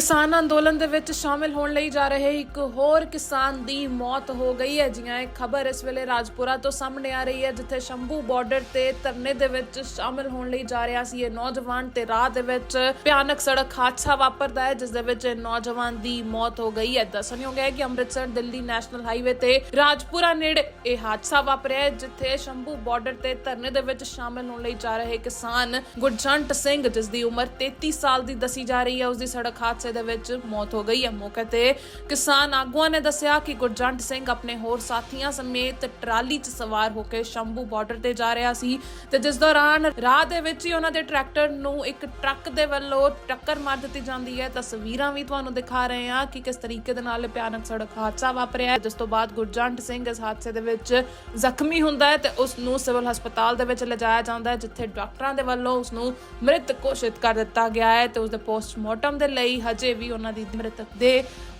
ਕਿਸਾਨ ਅੰਦੋਲਨ ਦੇ ਵਿੱਚ ਸ਼ਾਮਿਲ ਹੋਣ ਲਈ ਜਾ ਰਹੇ ਇੱਕ ਹੋਰ ਕਿਸਾਨ ਦੀ ਮੌਤ ਹੋ ਗਈ ਹੈ। ਜੀਆਂ ਇਹ ਖਬਰ ਇਸ ਵੇਲੇ ਰਾਜਪੁਰਾ ਤੋਂ ਸਾਹਮਣੇ ਆ ਰਹੀ ਹੈ, ਜਿੱਥੇ ਸ਼ੰਭੂ ਬਾਰਡਰ ਤੇ ਧਰਨੇ ਦੇ ਵਿੱਚ ਸ਼ਾਮਿਲ ਹੋਣ ਲਈ ਜਾ ਰਿਹਾ ਸੀ। ਇਹ ਨੌਜਵਾਨ ਤੇ ਰਾਹ ਦੇ ਵਿੱਚ ਭਿਆਨਕ ਸੜਕ ਹਾਦਸਾ ਵਾਪਰਦਾ ਹੈ, ਜਿਸ ਦੇ ਵਿੱਚ ਇਹ ਨੌਜਵਾਨ ਦੀ ਮੌਤ ਹੋ ਗਈ ਹੈ। ਦੱਸਣਯੋਗ ਹੈ ਕਿ ਅੰਮ੍ਰਿਤਸਰ, ਦਿੱਲੀ ਨੈਸ਼ਨਲ ਹਾਈਵੇ ਤੇ ਰਾਜਪੁਰਾ ਨੇੜੇ ਇਹ ਹਾਦਸਾ ਵਾਪਰਿਆ ਹੈ, ਜਿੱਥੇ ਸ਼ੰਭੂ ਬਾਰਡਰ ਤੇ ਧਰਨੇ ਦੇ ਵਿੱਚ ਸ਼ਾਮਿਲ ਹੋਣ ਲਈ ਜਾ ਰਹੇ ਕਿਸਾਨ ਗੁਰਜੰਟ ਸਿੰਘ, ਜਿਸ ਦੀ ਉਮਰ 33 ਸਾਲ ਦੀ ਦੱਸੀ ਜਾ ਰਹੀ ਹੈ, ਉਸ ਦੀ ਸੜਕ ਹਾਦਸੇ ਦੇ ਵਿੱਚ ਮੌਤ ਹੋ ਗਈ ਹੈ। ਮੌਕੇ ਤੇ ਕਿਸਾਨ ਆਗੂਆਂ ਨੇ ਦੱਸਿਆ ਕਿ ਗੁਰਜੰਟ ਸਿੰਘ ਆਪਣੇ ਹੋਰ ਸਾਥੀਆਂ ਸਮੇਤ ਟਰਾਲੀ 'ਚ ਸਵਾਰ ਹੋ ਕੇ ਸ਼ੰਭੂ ਬਾਰਡਰ ਤੇ ਜਾ ਰਿਹਾ ਸੀ ਤੇ ਜਿਸ ਦੌਰਾਨ ਰਾਹ ਦੇ ਵਿੱਚ ਹੀ ਉਹਨਾਂ ਦੇ ਟਰੈਕਟਰ ਨੂੰ ਇੱਕ ਟਰੱਕ ਦੇ ਵੱਲੋਂ ਟੱਕਰ ਮਾਰ ਦਿੱਤੀ ਜਾਂਦੀ ਹੈ। ਤਸਵੀਰਾਂ ਵੀ ਤੁਹਾਨੂੰ ਦਿਖਾ ਰਹੇ ਹਾਂ ਕਿ ਕਿਸ ਤਰੀਕੇ ਦੇ ਨਾਲ ਭਿਆਨਕ ਸੜਕ ਹਾਦਸਾ ਵਾਪਰਿਆ ਜਿਸ ਤੋਂ ਬਾਅਦ ਗੁਰਜੰਟ ਸਿੰਘ ਇਸ ਹਾਦਸੇ ਦੇ ਵਿੱਚ ਜ਼ਖਮੀ ਹੁੰਦਾ ਹੈ ਤੇ ਉਸ ਨੂੰ ਸਿਵਲ ਹਸਪਤਾਲ ਦੇ ਵਿੱਚ ਲਿਜਾਇਆ ਜਾਂਦਾ ਹੈ, ਜਿੱਥੇ ਡਾਕਟਰਾਂ ਦੇ ਵੱਲੋਂ ਉਸ ਨੂੰ ਮ੍ਰਿਤ ਘੋਸ਼ਿਤ ਕਰ ਦਿੱਤਾ ਗਿਆ ਹੈ ਤੇ ਉਸ ਦੇ ਪੋਸਟਮਾਰਟਮ ਦੇ ਲਈ ਹਜੇ ਵੀ ਉਹਨਾਂ ਦੀ ਮ੍ਰਿਤਕ ਦੇ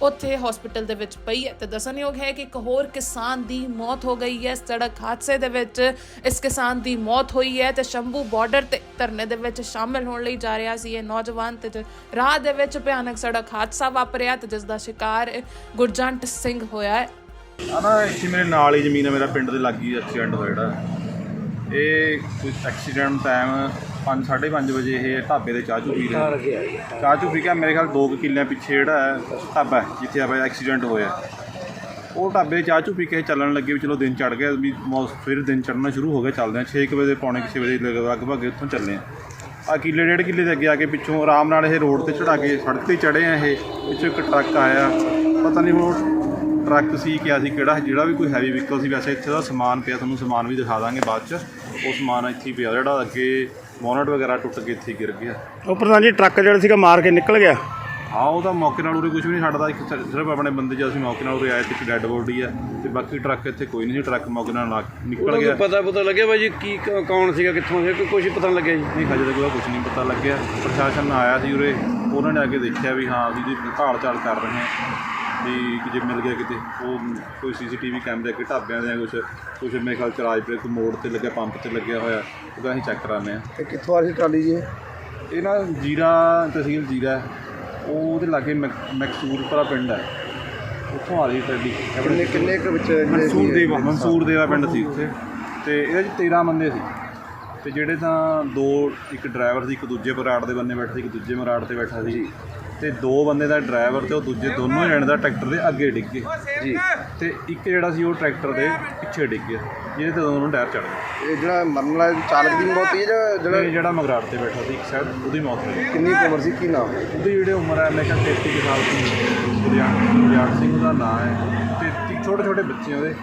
ਉੱਥੇ ਹਸਪੀਟਲ ਦੇ ਵਿੱਚ ਪਈ ਹੈ। ਤੇ ਦੱਸਣਯੋਗ ਹੈ ਕਿ ਇੱਕ ਹੋਰ ਕਿਸਾਨ ਦੀ ਮੌਤ ਹੋ ਗਈ ਹੈ। ਸੜਕ ਹਾਦਸੇ ਦੇ ਵਿੱਚ ਇਸ ਕਿਸਾਨ ਦੀ ਮੌਤ ਹੋਈ ਹੈ ਤੇ ਸ਼ੰਭੂ ਬਾਰਡਰ ਤੇ ਧਰਨੇ ਦੇ ਵਿੱਚ ਸ਼ਾਮਿਲ ਹੋਣ ਲਈ ਜਾ ਰਿਹਾ ਸੀ। ਇਹ ਨੌਜਵਾਨ ਤੇ ਰਾਹ ਦੇ ਵਿੱਚ ਭਿਆਨਕ ਸੜਕ ਹਾਦਸਾ ਵਾਪਰਿਆ ਤੇ ਜਿਸ ਦਾ ਸ਼ਿਕਾਰ ਗੁਰਜੰਟ ਸਿੰਘ ਹੋਇਆ ਹੈ। ਆ ਇੱਥੇ ਮੇਰੇ ਨਾਲ ਹੀ ਜ਼ਮੀਨ ਹੈ। ਮੇਰਾ ਪਿੰਡ ਦੇ ਲਾਗੀ ਐਕਸੀਡੈਂਟ ਹੋਇਆ ਜਿਹੜਾ। ਇਹ ਕੋਈ ਐਕਸੀਡੈਂਟ ਟਾਈਮ 5:30 ਵਜੇ ਇਹ ਢਾਬੇ ਦੇ ਚਾਹ ਚੂ ਪੀ ਰਹੇ ਚਾਹ ਚੂ ਪੀ ਕੇ ਮੇਰੇ ਖਿਆਲ 2 ਕਿੱਲਿਆਂ ਪਿੱਛੇ ਜਿਹੜਾ ਹੈ ਢਾਬਾ ਹੈ, ਜਿੱਥੇ ਆਪਣਾ ਐਕਸੀਡੈਂਟ ਹੋਇਆ ਉਹ ਢਾਬੇ ਦੇ ਚਾਹ ਚੂ ਪੀ ਕੇ ਚੱਲਣ ਲੱਗੇ ਵੀ ਚਲੋ ਦਿਨ ਚੜ ਗਿਆ ਵੀ ਮੌਸ ਫਿਰ ਦਿਨ ਚੜਨਾ ਸ਼ੁਰੂ ਹੋ ਗਿਆ ਚੱਲਦੇ ਆ 6 ਵਜੇ ਪੌਣੇ 6 ਵਜੇ ਲਗ- ਲਗਭਗ ਇੱਥੋਂ ਚੱਲੇ ਆ ਆ ਕਿੱਲੇ ਡੇਢ ਕਿੱਲੇ ਦੇ ਅੱਗੇ ਆ ਕੇ ਪਿੱਛੋਂ ਆਰਾਮ ਨਾਲ ਇਹ ਰੋਡ ਤੇ ਚੜਾ ਕੇ ਸੜਕ ਤੇ ਚੜੇ ਆ ਇਹ ਪਿੱਛੋਂ ਇੱਕ ਟਰੱਕ ਆਇਆ। ਪਤਾ ਨਹੀਂ ਹੁਣ ਟਰੱਕ ਸੀ ਕਿਆ ਸੀ ਕਿਹੜਾ ਜਿਹੜਾ ਵੀ ਕੋਈ ਹੈਵੀ ਵਹੀਕਲ ਸੀ ਵੈਸੇ ਇੱਥੇ ਦਾ ਸਮਾਨ ਪਿਆ ਤੁਹਾਨੂੰ ਸਮਾਨ ਵੀ ਦਿਖਾ ਦਾਂਗੇ ਬਾਅਦ ਚ। ਉਹ ਸਮਾਨ ਇੱਥੇ ਹੀ ਪਿਆ ਜਿਹੜਾ ਅੱਗੇ ਬੋਨਟ ਵਗੈਰਾ ਟੁੱਟ ਕੇ ਇੱਥੇ ਹੀ ਗਿਰ ਗਿਆ। ਉਹ ਪ੍ਰਧਾਨ ਜੀ ਟਰੱਕ ਜਿਹੜਾ ਸੀਗਾ ਮਾਰ ਕੇ ਨਿਕਲ ਗਿਆ। ਹਾਂ ਉਹ ਤਾਂ ਮੌਕੇ ਨਾਲ ਉਰੇ ਕੁਝ ਵੀ ਨਹੀਂ ਛੱਡਦਾ। ਇੱਕ ਸਿਰ- ਸਿਰਫ ਆਪਣੇ ਬੰਦੇ ਜਦ ਅਸੀਂ ਮੌਕੇ ਨਾਲ ਉਰੇ ਆਏ ਤੇ ਇੱਕ ਡੈੱਡ ਬੋਡੀ ਆ। ਤੇ ਬਾਕੀ ਟਰੱਕ ਇੱਥੇ ਕੋਈ ਨਹੀਂ ਸੀ ਟਰੱਕ ਮੌਕੇ ਨਾਲ ਨਿਕਲ ਗਿਆ। ਪਤਾ ਪਤਾ ਲੱਗਿਆ ਬਾਈ ਜੀ ਕੀ ਕ- ਕੌਣ ਸੀਗਾ ਕਿੱਥੋਂ ਸੀ ਕੋਈ ਕੁਝ ਪਤਾ ਨਹੀਂ ਲੱਗਿਆ ਜੀ। ਨਹੀਂ ਹਜੇ ਤੱਕ ਉਹਦਾ ਕੁਝ ਨਹੀਂ ਪਤਾ ਲੱਗਿਆ। ਪ੍ਰਸ਼ਾਸਨ ਆਇਆ ਸੀ ਉਰੇ ਉਹਨਾਂ ਨੇ ਆ ਕੇ ਦੇਖਿਆ ਵੀ ਹਾਂ ਵੀ ਜੀ ਭਾਲ ਚਾਲ ਕਰ ਰਹੇ ਹਾਂ ਵੀ ਕਿ ਜੇ ਮਿਲ ਗਿਆ ਕਿਤੇ ਉਹ ਕੋਈ ਸੀਸੀਟੀਵੀ ਕੈਮਰੇ ਅੱਗੇ ਢਾਬਿਆਂ ਦੇ ਕੁਝ ਕੁਝ ਮੇਰੇ ਖਿਆਲ ਚ ਰਾਜਪੁਰੇ ਕੋਈ ਮੋੜ ਤੇ ਲੱਗਿਆ ਪੰਪ ਤੇ ਲੱਗਿਆ ਹੋਇਆ ਉਹਦਾ ਅਸੀਂ ਚੈੱਕ ਕਰਾਉਂਦੇ ਆ ਤੇ ਕਿੱਥੋਂ ਆ ਰਹੀ ਟਰਾਲੀ ਜੀ ਇਹ? ਨਾ ਜੀਰਾ ਤਹਿਸੀਲ ਜੀਰਾ। ਉਹ ਉਹਦੇ ਲਾਗੇ ਮੈਕ- ਮੈਕਸੂਰਪੁਰਾ ਪਿੰਡ ਹੈ। ਉੱਥੋਂ ਆ ਰਹੀ ਟਰੈਲੀ। ਕਿੰਨੇ ਕਿੰਨੇ ਕੁ ਵਿੱਚ ਮਨਸੂਰ ਦੇਵਾ ਮਨਸੂਰ ਦੇਵਾ ਪਿੰਡ ਸੀ ਉੱਥੇ। ਤੇ ਇਹਦੇ ਚ 13 ਬੰਦੇ ਸੀ। ਤੇ ਜਿਹੜੇ ਤਾਂ ਦੋ ਇੱਕ ਡਰਾਈਵਰ ਸੀ ਇੱਕ ਦੂਜੇ ਮਰਾੜ ਦੇ ਬੰਨੇ ਬੈਠਾ ਸੀ ਇੱਕ ਦੂਜੇ ਮਰਾੜ ਤੇ ਬੈਠਾ ਸੀ। ਤੇ ਦੋ ਬੰਦੇ ਦਾ ਡਰਾਈਵਰ ਤੇ ਉਹ ਦੂਜੇ ਦੋਨੋਂ ਜਣੇ ਦਾ ਟਰੈਕਟਰ ਦੇ ਅੱਗੇ ਡਿੱਗੇ ਜੀ। ਤੇ ਇੱਕ ਜਿਹੜਾ ਸੀ ਉਹ ਟਰੈਕਟਰ ਦੇ ਪਿੱਛੇ ਡਿੱਗ ਗਿਆ ਜਿਹਦੇ ਤੇ ਦੋਨੋਂ ਟਾਇਰ ਚੜ ਗਏ। ਇਹ ਜਿਹੜਾ ਮਰਨ ਵਾਲਾ ਚਾਲਕ ਦੀ ਮੌਤ ਹੈ ਜਾਂ ਤੇ ਜਿਹੜਾ ਮਗਰਾੜ ਤੇ ਬੈਠਾ ਸੀ ਇੱਕ ਸਾਈਡ ਉਹਦੀ ਮੌਤ ਹੋ ਗਈ ਕਿੰਨੀ ਉਮਰ ਸੀ? ਕੀ ਨਾਮ? ਉਹਦੀ ਜਿਹੜੇ ਉਮਰ ਹੈ ਮੈਂ ਕਿਹਾ 33 ਕੁ ਸਾਲ ਦੀ ਗੁਰਜਾਨ ਸਿੰਘ ਦਾ ਨਾਮ ਹੈ। ਤੀ- ਛੋਟੇ ਛੋਟੇ ਬੱਚੇ ਉਹਦੇ।